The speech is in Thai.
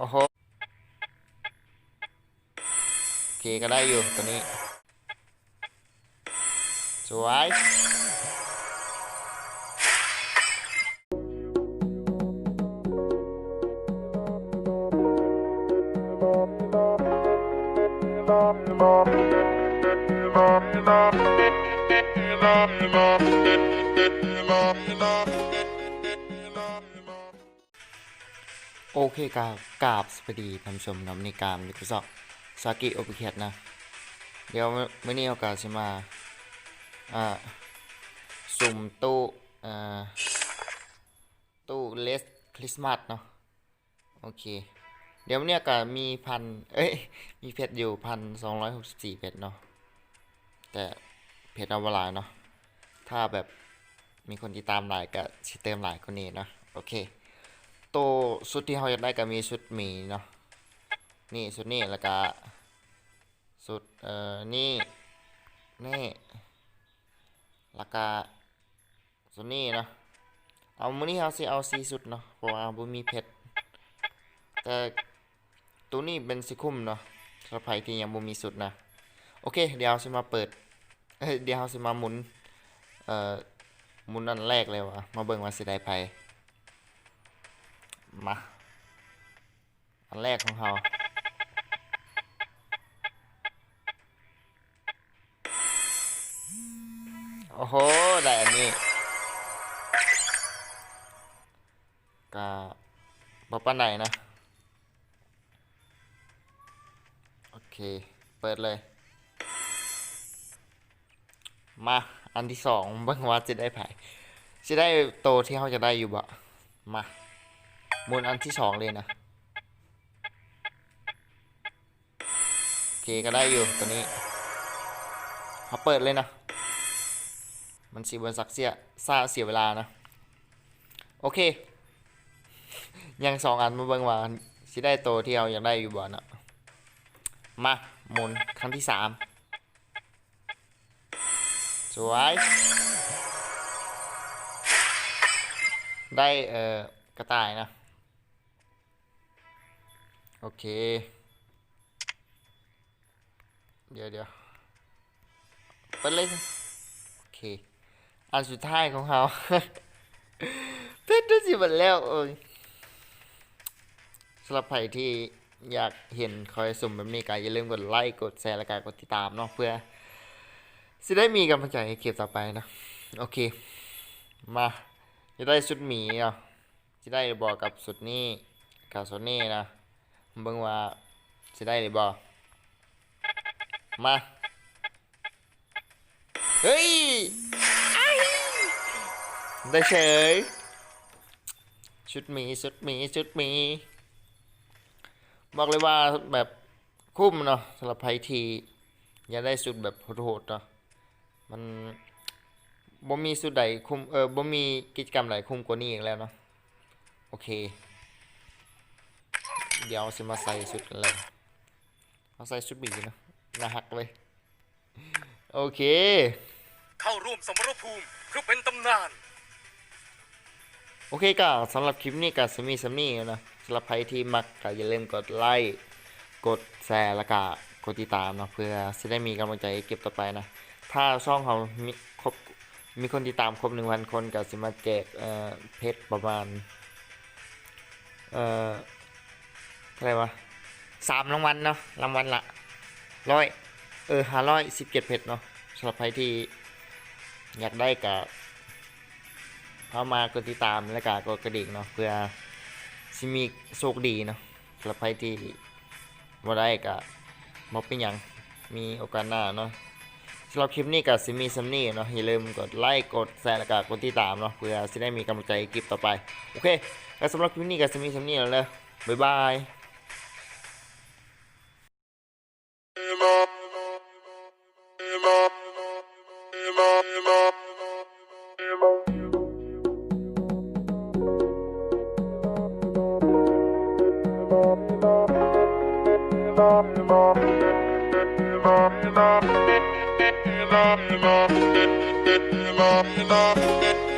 โอ้โหโอเคก็ได้อยู่ตัวนี้ สวย โอเคกราบกราบสวัสดีท่านผู้ชมนำในการลิคุซอกซากิโอปิเคตนะ เดี๋ยวมื่อนี้โอกาสจะมา อ่า สุ่มตู้ อ่า ตู้เลสคริสต์มาสเนาะ โอเค เดี๋ยววันนี้ก็มีพัน เอ้ย มีเพชรอยู่พันสองร้อยหกสิบสี่เพชรเนาะ แต่เพชรเอาเวลาเนาะ ถ้าแบบมีคนติดตามหลายก็สิเติมหลายคนนี้เนาะ โอเค ตัวชุดที่เราอยากได้ก็มีชุดหมีเนาะนี่ชุดนี้แล้วก็ชุดเอ่อนี่นี่แล้วก็ชุดนี้เนาะเอามื้อนี้เราสิเอาสีสุดเนาะเพราะว่าบ่มีเพชรแต่ตัวนี้เป็นสิคุ้มเนาะสำหรับใครที่ยังบ่มีสุดนะโอเค เดี๋ยวเราสิมาเปิดเอ้ยเดี๋ยวเราสิมาหมุนเอ่อหมุนอันแรกเลยวะมาเบิ่งว่าสิได้ไผ มา อันแรกของเราโอ้โห ได้อันนี้กะบอปานไหนนะ โอเค เปิดเลย มาอันที่สองเบิ่งว่าจะได้ไผจะได้โตที่เขาจะได้อยู่บ่มา หมุนอันที่สองเลยนะโอเคก็ได้อยู่ตัวนี้เขาเปิดเลยนะ มันสีบนสักเสียซาเสียเวลานะ โอเค ยังสองอันมาเบิ่งว่าสิได้โตที่เราอยากได้อยู่บ่นะมาหมุนครั้งที่สามสวยได้เอ่อกระต่ายนะ โอเค เดี๋ยวเดี๋ยวเปิดเลยสิโอเค อันสุดท้ายของเขาเพชรดูสิหมดแล้วเอ้ยสำหรับใครที่อยากเห็นคอยสุ่มแบบนี้ก็อย่าลืมกดไลค์กดแชร์และก็กดติดตามเนาะเพื่อจะได้มีกำลังใจให้เก็บต่อไปนะโอเค มาจะได้ชุดหมีอะจะได้บอกกับสุดนี้กับสุดนี้นะ เบิ่งว่าสิได้หรือบ่มาเฮ้ยได้เฉยชุดมีชุดมีชุดมีบอกเลยว่าแบบคุ้มเนาะสำหรับใครที่อยากได้สุดแบบโหดๆเนาะมันบ่มีสุดใดคุ้มเออบ่มีกิจกรรมใดคุ้มกว่านี้อีกแล้วเนาะโอเค เดี๋ยวสิมาใส่ชุดกันเลยเอาใส่ชุดบีนะน่าหักเลย โอเค เข้าร่วมสมรภูมิเพื่อเป็นตำนาน โอเคก็สำหรับคลิปนี้ก็สมีสมีนะสำหรับใครที่มักก็อย่าลืมกดไลค์กดแชร์แล้วก็กดติดตามเนาะเพื่อจะได้มีกำลังใจเก็บต่อไปนะ ถ้าช่องเขามีครบมีคนติดตามครบหนึ่งพันคนก็สิมาแจกเอ่อเพชรประมาณเอ่อ เท่าไรวะสามรางวัลเนาะรางวัลละร้อยเออห้าร้อยสิบเจ็ดเพชรเนาะสำหรับใครที่อยากได้กับเข้ามากดติดตามและก็กดกระดิ่งเนาะเพื่อสิมีโชคดีเนาะสำหรับใครที่บ่ได้ก็บ่เป็นหยังมีโอกาสหน้าเนาะสำหรับคลิปนี้ก็สิมีซัมนี่เนาะอย่าลืมกดไลค์กดแชร์และก็กดติดตามเนาะเพื่อสิได้มีกำลังใจคลิปต่อไป โอเคแล้วสำหรับคลิปนี้ก็สิมีซัมนี่แล้วเลยบ๊ายบาย Thank you.